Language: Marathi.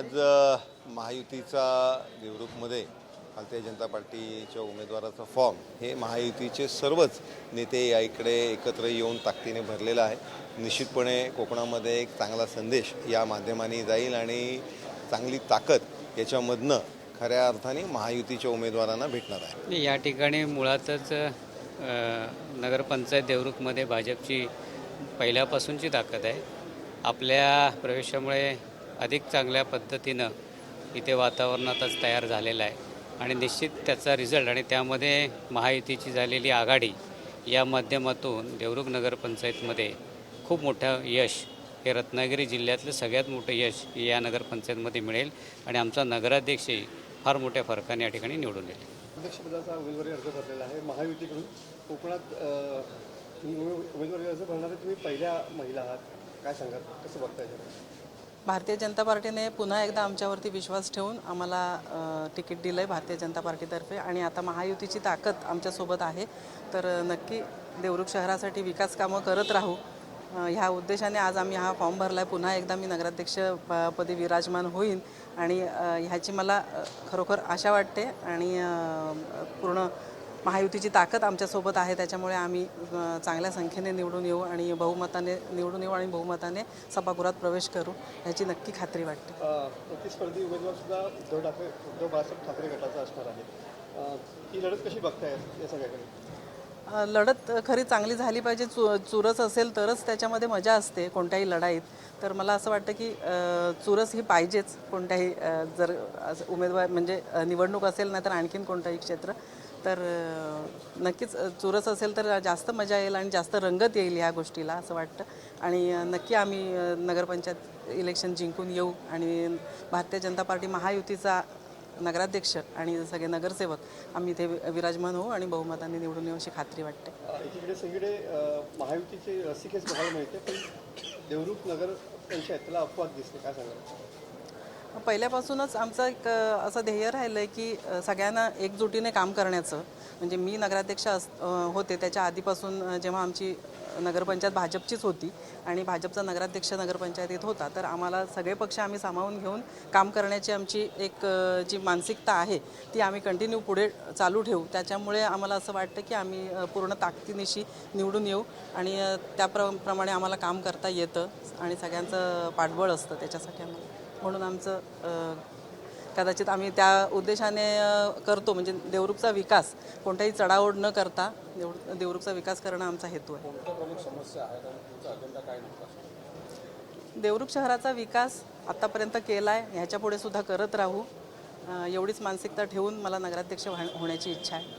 आज महायुतीचा देवरुखमध्ये भारतीय जनता पार्टीच्या उमेदवाराचा फॉर्म हे महायुतीचे सर्वच नेते या इकडे एकत्र येऊन ताकदीने भरलेला आहे. निश्चितपणे कोकणामध्ये एक चांगला संदेश या माध्यमाने जाईल आणि चांगली ताकद याच्यामधनं खऱ्या अर्थाने महायुतीच्या उमेदवारांना भेटणार आहे. या ठिकाणी मुळातच नगरपंचायत देवरुखमध्ये भाजपची पहिल्यापासूनची ताकद आहे. आपल्या प्रवेशामुळे अधिक चांगल्या पद्धतीनं इथे वातावरणातच तयार झालेलं आहे. आणि निश्चित त्याचा रिझल्ट आणि त्यामध्ये महायुतीची झालेली आघाडी या माध्यमातून देवरुख नगरपंचायतमध्ये खूप मोठं यश हे रत्नागिरी जिल्ह्यातलं सगळ्यात मोठं यश या नगरपंचायतमध्ये मिळेल. आणि आमचा नगराध्यक्षही फार मोठ्या फरकाने या ठिकाणी निवडून येईल. अध्यक्षपदाचा उमेदवारी अर्ज भरलेला आहे. महायुतीकडून कोकणात उमेदवारी अर्ज भरणारे तुम्ही पहिल्या महिला आहात. काय सांगाल? कसं बघताय? भारतीय जनता पार्टीने पुन्हा एकदा आमच्यावरती विश्वास ठेवून आम्हाला तिकीट दिलं आहे भारतीय जनता पार्टीतर्फे आणि आता महायुतीची ताकद आमच्यासोबत आहे. तर नक्की देवरुख शहरासाठी विकास कामं करत राहू. ह्या उद्देशाने आज आम्ही हा फॉर्म भरला आहे पुन्हा एकदा मी नगराध्यक्ष पदी विराजमान होईन आणि ह्याची मला खरोखर आशा वाटते आणि पूर्ण महायुतीची ताकद आमच्यासोबत आहे त्याच्यामुळे आम्ही चांगल्या संख्येने निवडून येऊ आणि बहुमताने निवडून येऊ आणि बहुमताने सभागृहात प्रवेश करू ह्याची नक्की खात्री वाटते. प्रतिस्पर्धी उमेदवार सुद्धा उद्धव ठाकरे उद्धव बाळासाहेब ठाकरे गटाचा असणार आहे ही लढत कशी बघताय या सगळ्याकडे? लढत खरी चांगली झाली पाहिजे चु चुरस असेल तरच त्याच्यामध्ये मजा असते कोणत्याही लढाईत. तर मला असं वाटतं की चुरस ही पाहिजेच कोणत्याही जर असं उमेदवार म्हणजे निवडणूक असेल नाही तर आणखीन कोणतंही क्षेत्र. तर नक्कीच चुरस असेल तर जास्त मजा येईल आणि जास्त रंगत येईल ह्या गोष्टीला असं वाटतं. आणि नक्की आम्ही नगरपंचायत इलेक्शन जिंकून येऊ आणि भारतीय जनता पार्टी महायुतीचा नगराध्यक्ष आणि सगळे नगरसेवक आम्ही इथे विराजमान होऊ आणि बहुमताने निवडून येऊ अशी खात्री वाटते. इकडे सगळे महायुतीचे रसिकेच बघायला मिळते पण देवरूप नगर पंचायतला अपवाद दिसते काय सांगाल? पहिल्यापासूनच आमचं एक असं ध्येय राहिलं आहे की सगळ्यांना एकजुटीने काम करण्याचं. म्हणजे मी नगराध्यक्ष अस होते त्याच्या आधीपासून जेव्हा आमची नगरपंचायत भाजपचीच होती आणि भाजपचा नगराध्यक्ष नगरपंचायतीत होता तर आम्हाला सगळे पक्ष आम्ही सामावून घेऊन काम करण्याची आमची एक जी मानसिकता आहे ती आम्ही कंटिन्यू पुढे चालू ठेवू. त्याच्यामुळे आम्हाला असं वाटतं की आम्ही पूर्ण ताकदीनिशी निवडून येऊ आणि त्याप्रमाणे आम्हाला काम करता येतं आणि सगळ्यांचं पाठबळ असतं त्याच्यासाठी आम्हाला. म्हणून आमचं कदाचित आम्ही त्या उद्देशाने करतो. म्हणजे देवरुखचा विकास कोणत्याही चढाओढ न करता देव देवरुखचा विकास करणं आमचा हेतू आहे. देवरुख शहराचा विकास आत्तापर्यंत केला आहे ह्याच्या पुढे सुद्धा करत राहू एवढीच मानसिकता ठेवून मला नगराध्यक्ष होण्याची इच्छा आहे.